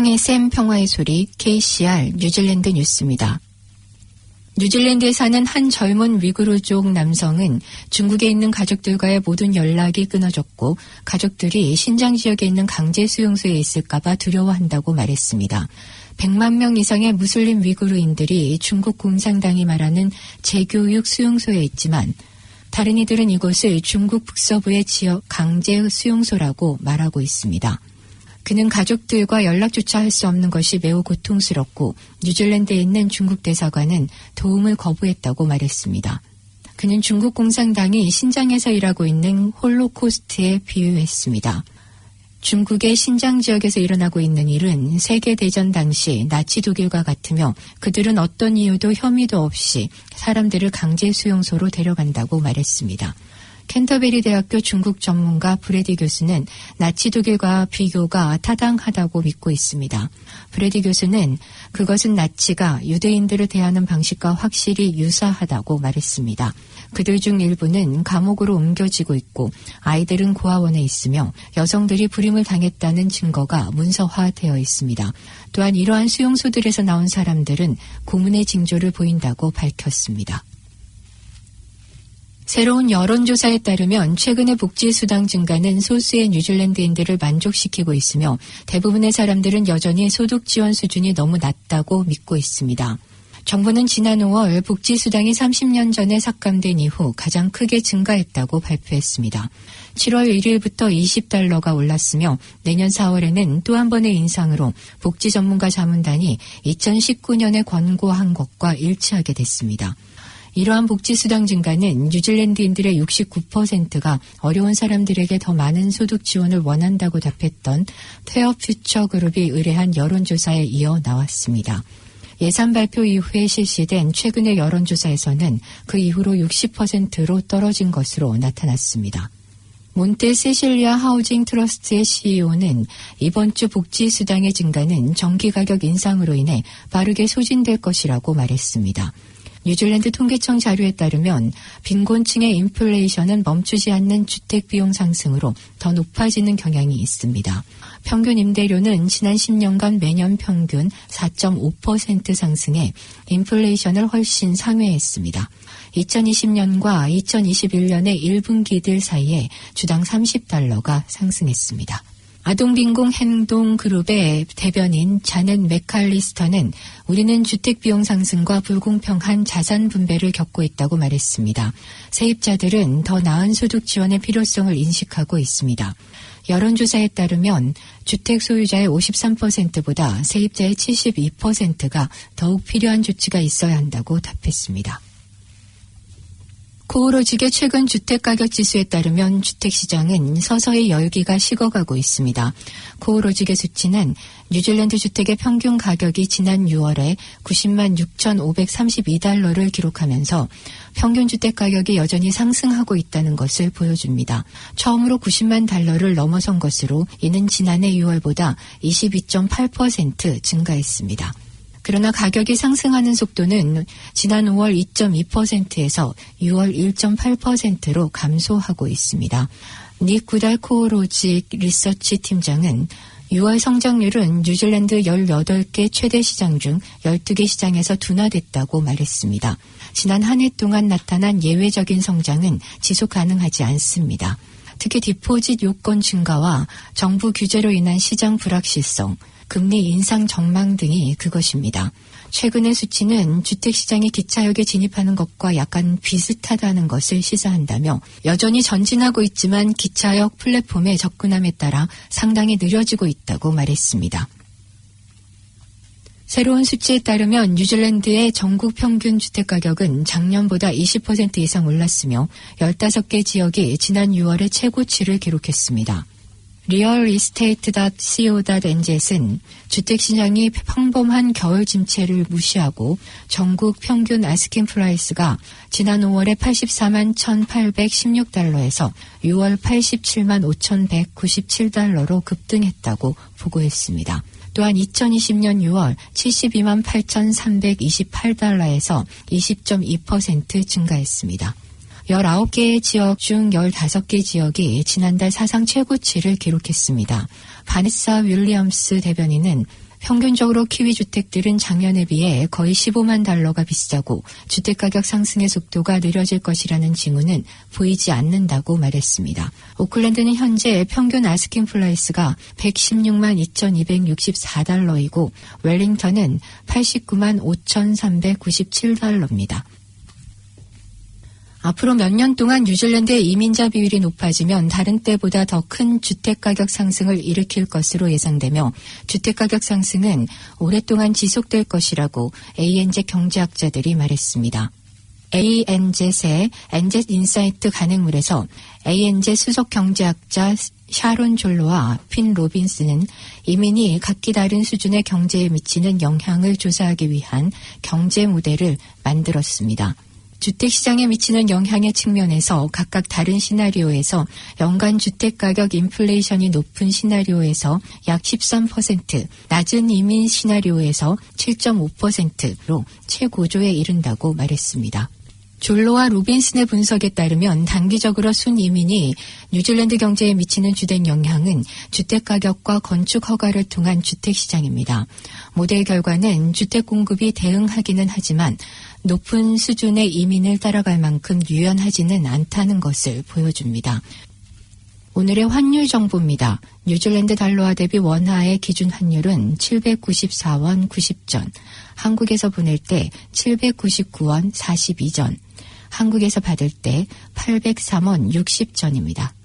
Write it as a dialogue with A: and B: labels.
A: 세상의 샘 평화의 소리 KCR 뉴질랜드 뉴스입니다. 뉴질랜드에 사는 한 젊은 위구르족 남성은 중국에 있는 가족들과의 모든 연락이 끊어졌고 가족들이 신장 지역에 있는 강제 수용소에 있을까봐 두려워한다고 말했습니다. 100만 명 이상의 무슬림 위구르인들이 중국 공산당이 말하는 재교육 수용소에 있지만 다른 이들은 이곳을 중국 북서부의 지역 강제 수용소라고 말하고 있습니다. 그는 가족들과 연락조차 할 수 없는 것이 매우 고통스럽고 뉴질랜드에 있는 중국 대사관은 도움을 거부했다고 말했습니다. 그는 중국 공산당이 신장에서 일하고 있는 홀로코스트에 비유했습니다. 중국의 신장 지역에서 일어나고 있는 일은 세계대전 당시 나치 독일과 같으며 그들은 어떤 이유도 혐의도 없이 사람들을 강제 수용소로 데려간다고 말했습니다. 캔터베리 대학교 중국 전문가 브레디 교수는 나치 독일과 비교가 타당하다고 믿고 있습니다. 브레디 교수는 그것은 나치가 유대인들을 대하는 방식과 확실히 유사하다고 말했습니다. 그들 중 일부는 감옥으로 옮겨지고 있고 아이들은 고아원에 있으며 여성들이 불임을 당했다는 증거가 문서화되어 있습니다. 또한 이러한 수용소들에서 나온 사람들은 고문의 징조를 보인다고 밝혔습니다. 새로운 여론조사에 따르면 최근의 복지수당 증가는 소수의 뉴질랜드인들을 만족시키고 있으며 대부분의 사람들은 여전히 소득 지원 수준이 너무 낮다고 믿고 있습니다. 정부는 지난 5월 복지수당이 30년 전에 삭감된 이후 가장 크게 증가했다고 발표했습니다. 7월 1일부터 20달러가 올랐으며 내년 4월에는 또 한 번의 인상으로 복지 전문가 자문단이 2019년에 권고한 것과 일치하게 됐습니다. 이러한 복지 수당 증가는 뉴질랜드인들의 69%가 어려운 사람들에게 더 많은 소득 지원을 원한다고 답했던 페어 퓨처 그룹이 의뢰한 여론조사에 이어 나왔습니다. 예산 발표 이후에 실시된 최근의 여론조사에서는 그 이후로 60%로 떨어진 것으로 나타났습니다. 몬테 세실리아 하우징 트러스트의 CEO는 이번 주 복지 수당의 증가는 전기 가격 인상으로 인해 빠르게 소진될 것이라고 말했습니다. 뉴질랜드 통계청 자료에 따르면 빈곤층의 인플레이션은 멈추지 않는 주택 비용 상승으로 더 높아지는 경향이 있습니다. 평균 임대료는 지난 10년간 매년 평균 4.5% 상승해 인플레이션을 훨씬 상회했습니다. 2020년과 2021년의 1분기들 사이에 주당 30달러가 상승했습니다. 아동빈공 행동그룹의 대변인 자넷 맥칼리스터는 우리는 주택비용 상승과 불공평한 자산 분배를 겪고 있다고 말했습니다. 세입자들은 더 나은 소득 지원의 필요성을 인식하고 있습니다. 여론조사에 따르면 주택 소유자의 53%보다 세입자의 72%가 더욱 필요한 조치가 있어야 한다고 답했습니다. 코오로직의 최근 주택가격 지수에 따르면 주택시장은 서서히 열기가 식어가고 있습니다. 코오로직의 수치는 뉴질랜드 주택의 평균 가격이 지난 6월에 90만 6,532달러를 기록하면서 평균 주택 가격이 여전히 상승하고 있다는 것을 보여줍니다. 처음으로 90만 달러를 넘어선 것으로 이는 지난해 6월보다 22.8% 증가했습니다. 그러나 가격이 상승하는 속도는 지난 5월 2.2%에서 6월 1.8%로 감소하고 있습니다. 닉 구달코로직 리서치 팀장은 6월 성장률은 뉴질랜드 18개 최대 시장 중 12개 시장에서 둔화됐다고 말했습니다. 지난 한 해 동안 나타난 예외적인 성장은 지속 가능하지 않습니다. 특히 디포짓 요건 증가와 정부 규제로 인한 시장 불확실성, 금리 인상 전망 등이 그것입니다. 최근의 수치는 주택시장이 기차역에 진입하는 것과 약간 비슷하다는 것을 시사한다며 여전히 전진하고 있지만 기차역 플랫폼에 접근함에 따라 상당히 느려지고 있다고 말했습니다. 새로운 수치에 따르면 뉴질랜드의 전국 평균 주택 가격은 작년보다 20% 이상 올랐으며 15개 지역이 지난 6월에 최고치를 기록했습니다. 리얼이스테이트.co.nz은 주택시장이 평범한 겨울 침체를 무시하고 전국 평균 아스킨 프라이스가 지난 5월에 84만 1,816달러에서 6월 87만 5,197달러로 급등했다고 보고했습니다. 또한 2020년 6월 72만 8,328달러에서 20.2% 증가했습니다. 19개의 지역 중 15개 지역이 지난달 사상 최고치를 기록했습니다. 바네사 윌리엄스 대변인은 평균적으로 키위 주택들은 작년에 비해 거의 15만 달러가 비싸고 주택가격 상승의 속도가 느려질 것이라는 징후는 보이지 않는다고 말했습니다. 오클랜드는 현재 평균 아스킹 플라이스가 116만 2,264달러이고 웰링턴은 89만 5,397달러입니다. 앞으로 몇 년 동안 뉴질랜드의 이민자 비율이 높아지면 다른 때보다 더 큰 주택가격 상승을 일으킬 것으로 예상되며 주택가격 상승은 오랫동안 지속될 것이라고 ANZ 경제학자들이 말했습니다. ANZ의 엔젯 인사이트 간행물에서 ANZ 수석 경제학자 샤론 졸로와 핀 로빈스는 이민이 각기 다른 수준의 경제에 미치는 영향을 조사하기 위한 경제 모델을 만들었습니다. 주택 시장에 미치는 영향의 측면에서 각각 다른 시나리오에서 연간 주택 가격 인플레이션이 높은 시나리오에서 약 13%, 낮은 이민 시나리오에서 7.5%로 최고조에 이른다고 말했습니다. 졸로와 로빈슨의 분석에 따르면 단기적으로 순이민이 뉴질랜드 경제에 미치는 주된 영향은 주택가격과 건축 허가를 통한 주택시장입니다. 모델 결과는 주택 공급이 대응하기는 하지만 높은 수준의 이민을 따라갈 만큼 유연하지는 않다는 것을 보여줍니다. 오늘의 환율 정보입니다. 뉴질랜드 달러화 대비 원화의 기준 환율은 794원 90전, 한국에서 보낼 때 799원 42전, 한국에서 받을 때 803원 60전입니다.